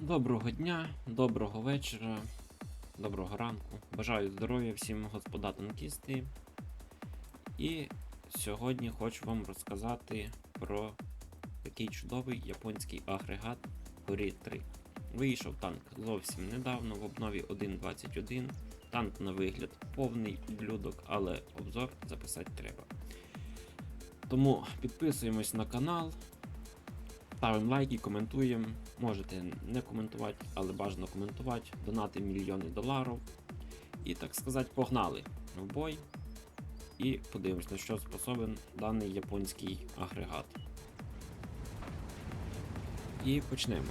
Доброго дня, доброго вечора, доброго ранку. Бажаю здоров'я всім господа танкісти. І сьогодні хочу вам розказати про такий чудовий японський агрегат Горі 3. Вийшов танк зовсім недавно в обнові 1.21. Танк на вигляд повний ублюдок, але обзор записати треба. Тому підписуємось на канал, Ставимо лайки, коментуємо. Можете не коментувати, але бажано коментувати, донати мільйони доларів. І так сказати, погнали в бой. І подивимось, на що способен даний японський агрегат. І почнемо.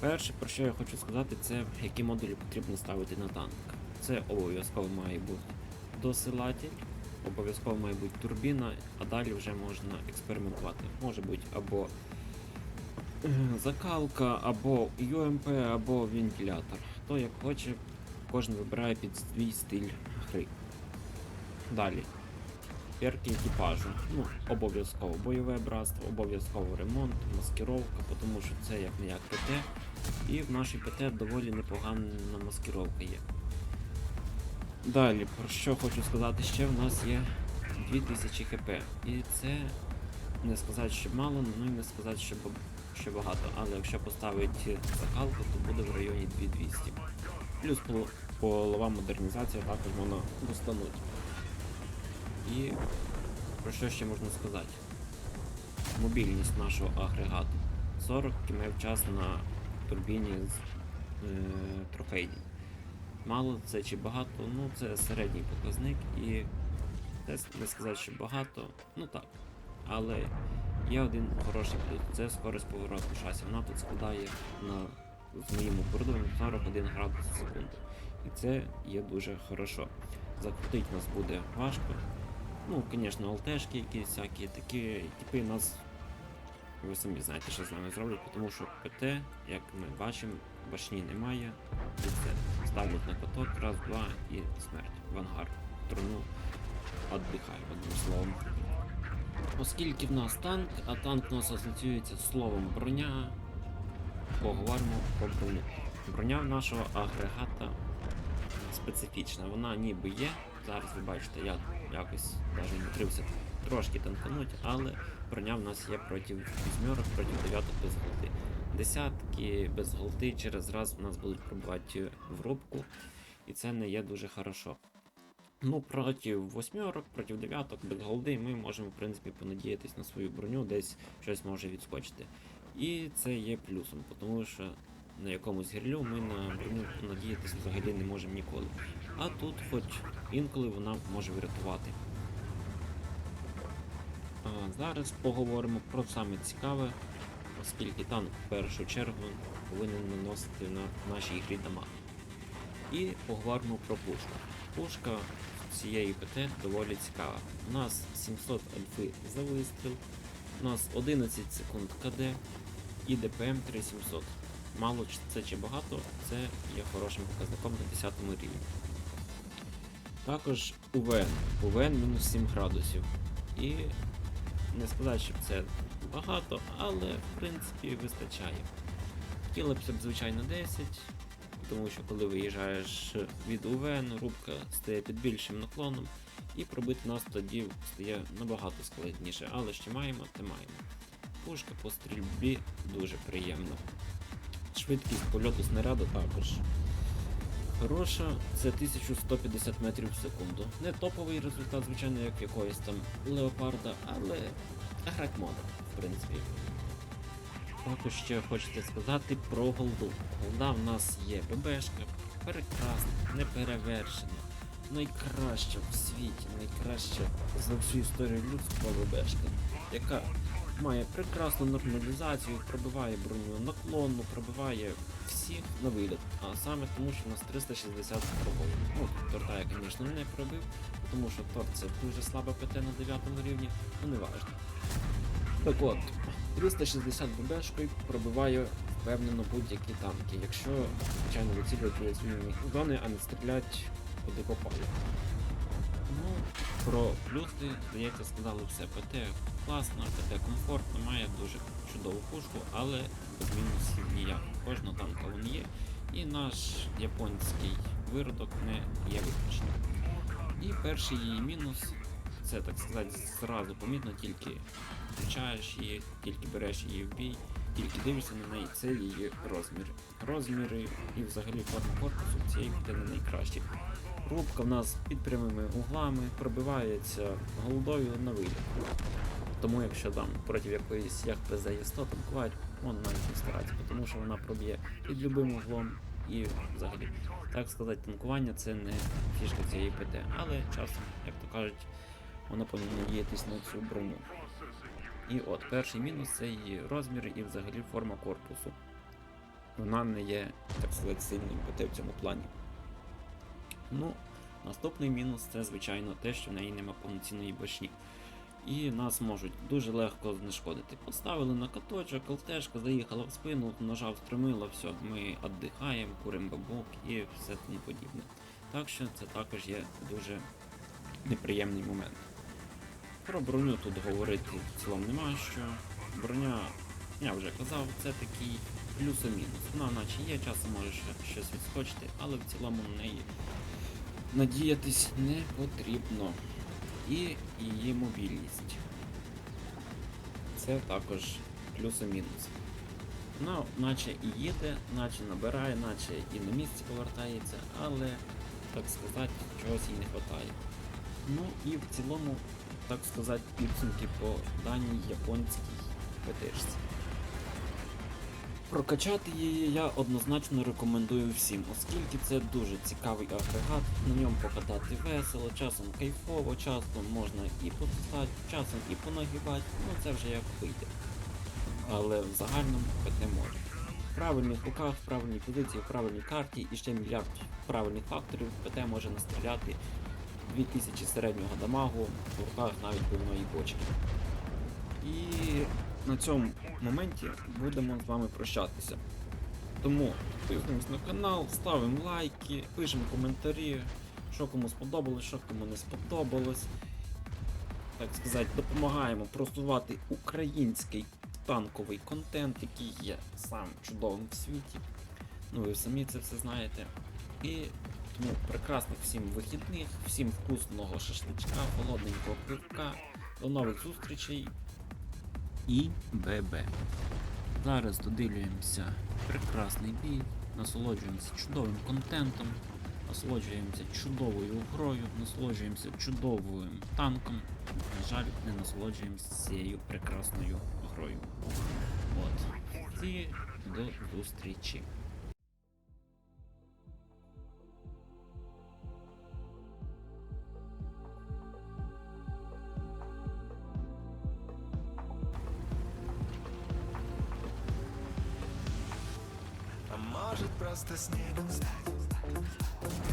Перше, про що я хочу сказати, це які модулі потрібно ставити на танк. Це обов'язково має бути досилатель, обов'язково має бути турбіна, а далі вже можна експериментувати. Може бути або закалка, або UMP, або вентилятор. Хто як хоче, кожен вибирає під свій стиль гри. Далі. Перки екіпажу. Ну, обов'язково бойове братство, обов'язково ремонт, маскировка, тому що це як не як ПТ. І в нашій ПТ доволі непогана маскировка є. Далі, про що хочу сказати ще, в нас є 2000 хп. І це не сказати, що мало, ну і не сказати, що, що багато. Але якщо поставити закалку, то буде в районі 2200. Плюс полова модернізація також можна достануть. І про що ще можна сказати? Мобільність нашого агрегату. 40 км час на турбіні з е, трофейній. Мало це чи багато, ну це середній показник і не сказати, що багато, ну так. Але є один хороший плюс, це скорість повороту шасі. Вона тут складає на з моїм оборудованням 41 градус в секунду. І це є дуже хорошо. Закрутить нас буде важко. Ну, звісно, алтешки якісь всякі такі типи нас. Ви самі знаєте, що з нами зроблять, тому що ПТ, як ми бачимо, башні немає. І це ставлять на каток, раз, два і смерть. В ангар. Труну віддихай, одним словом. Оскільки в нас танк, а танк у нас асоціюється з словом броня, поговоримо про броню. Броня в нашого агрегата специфічна. Вона ніби є. Зараз ви бачите, я якось навіть умудрився трошки танкануть, але броня в нас є проти вісьмерок, проти дев'яток без голди. Десятки без голди через раз в нас будуть пробувати в рубку, і це не є дуже хорошо. Ну, проти восьмерок, проти дев'яток без голди ми можемо, в принципі, понадіятись на свою броню, десь щось може відскочити. І це є плюсом, тому що на якомусь гірлю ми на броню надіятися взагалі не можемо ніколи. А тут, хоч інколи вона може врятувати. А зараз поговоримо про саме цікаве, оскільки танк в першу чергу повинен наносити на нашій грі дамаг. І поговоримо про пушку. Пушка цієї ПТ доволі цікава. У нас 700 альфи за вистріл, у нас 11 секунд КД і ДПМ 3700. Мало це чи багато, це є хорошим показником на 10 рівні. Також УВН. УВН мінус 7 градусів. І не сказати, щоб це багато, але в принципі вистачає. Хотілося б, звичайно, 10, тому що коли виїжджаєш від УВН, рубка стає під більшим наклоном, і пробити нас тоді стає набагато складніше, але що маємо, те маємо. Пушка по стрільбі дуже приємна. Швидкість польоту снаряду також хороша, це 1150 метрів в секунду. Не топовий результат, звичайно, як в якогось там леопарда, але грать можна, в принципі. Також ще хочеться сказати про голду. Голда в нас є ББшка, прекрасна, неперевершена, найкраща в світі, найкраща за всю історію людства ББшка, яка має прекрасну нормалізацію, пробиває броню наклонну, пробиває всіх на виліт. А саме тому, що у нас 360 пробовів. Ну, торта я, звісно, не пробив, тому що торт це дуже слабе ПТ на 9 рівні, ну не важно. Так от, 360 ББшкою пробиває впевнено будь-які танки, якщо, звичайно, вицілювати свої зони, а не стріляти куди попало. Ну, Про плюси, здається, сказали все. ПТ класно, ПТ комфортно, має дуже чудову пушку, але без мінусів ніяк. Кожного танка він є. І наш японський виродок не є виключенням. І перший її мінус, це так сказати, зразу помітно, тільки включаєш її, тільки береш її в бій, тільки дивишся на неї, це її розміри. Розміри і взагалі форма корпусу цієї буде не найкращі. Рубка в нас під прямими углами пробивається голдою на виліт. Тому якщо там проти якоїсь як ПЗ є 100 танкувати, он навіть не старається, тому що вона проб'є під любим углом і взагалі. Так сказати, танкування це не фішка цієї ПТ, але часом, як то кажуть, вона повинна діятись на цю броню. І от перший мінус це її розміри і взагалі форма корпусу. Вона не є, так сказати, сильним ПТ в цьому плані. Ну, наступний мінус це, звичайно, те, що в неї нема повноцінної башні. І нас можуть дуже легко знешкодити. Поставили на каточок, ЛТшка заїхала в спину, ножа встромила, все, ми віддихаємо, куримо бабок і все тому подібне. Так що це також є дуже неприємний момент. Про броню тут говорити в цілому нема що. Броня, я вже казав, це такий плюс-мінус. Вона наче є, часом може щось відскочити, але в цілому на неї надіятись не потрібно. І її мобільність. Це також плюс-мінус. Вона наче і їде, наче набирає, наче і на місці повертається, але, так сказати, чогось їй не вистачає. Ну і в цілому, так сказати, підсумки по даній японській ПТшці. Прокачати її я однозначно рекомендую всім, оскільки це дуже цікавий агрегат, на ньому покатати весело, часом кайфово, часом можна і потестати, часом і понагибати, ну це вже як вийде. Але в загальному ПТ може. В правильних руках, в правильній позиції, в правильній карті і ще мільярд правильних факторів ПТ може настріляти 2000 середнього дамагу в руках навіть повної бочки. І на цьому моменті будемо з вами прощатися. Тому підписуємось на канал, ставимо лайки, пишемо коментарі, що кому сподобалось, що кому не сподобалось. Так сказати, допомагаємо просувати український танковий контент, який є сам чудовим в світі. Ну ви самі це все знаєте. І тому прекрасних всім вихідних, всім вкусного шашличка, холодненького пивка. До нових зустрічей і ББ. Зараз додивлюємося прекрасний бій, насолоджуємося чудовим контентом, насолоджуємося чудовою грою, насолоджуємося чудовим танком. На жаль, не насолоджуємося цією прекрасною грою. От. І до зустрічі. Может просто снегом стать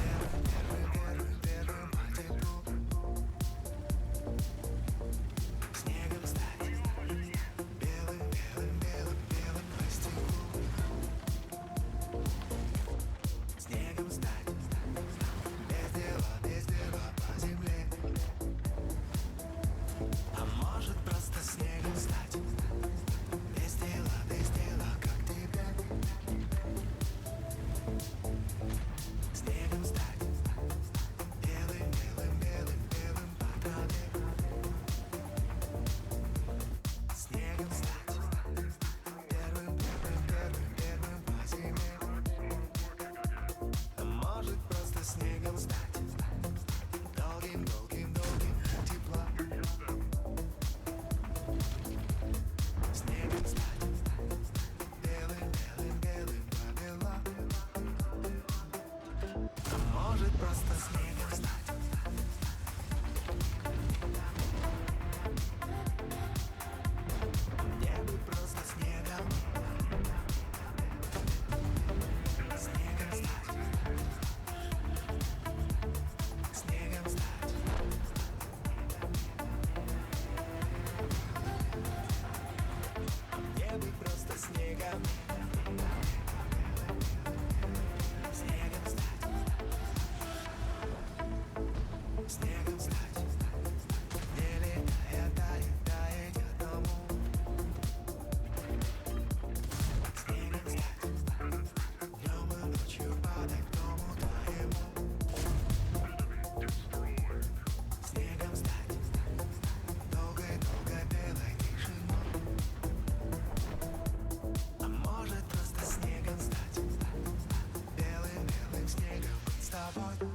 тобой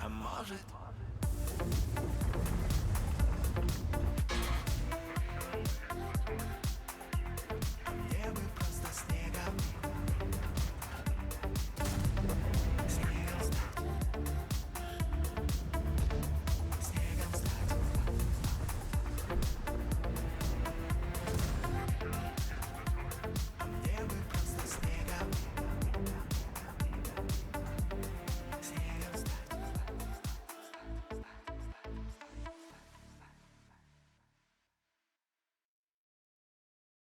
А может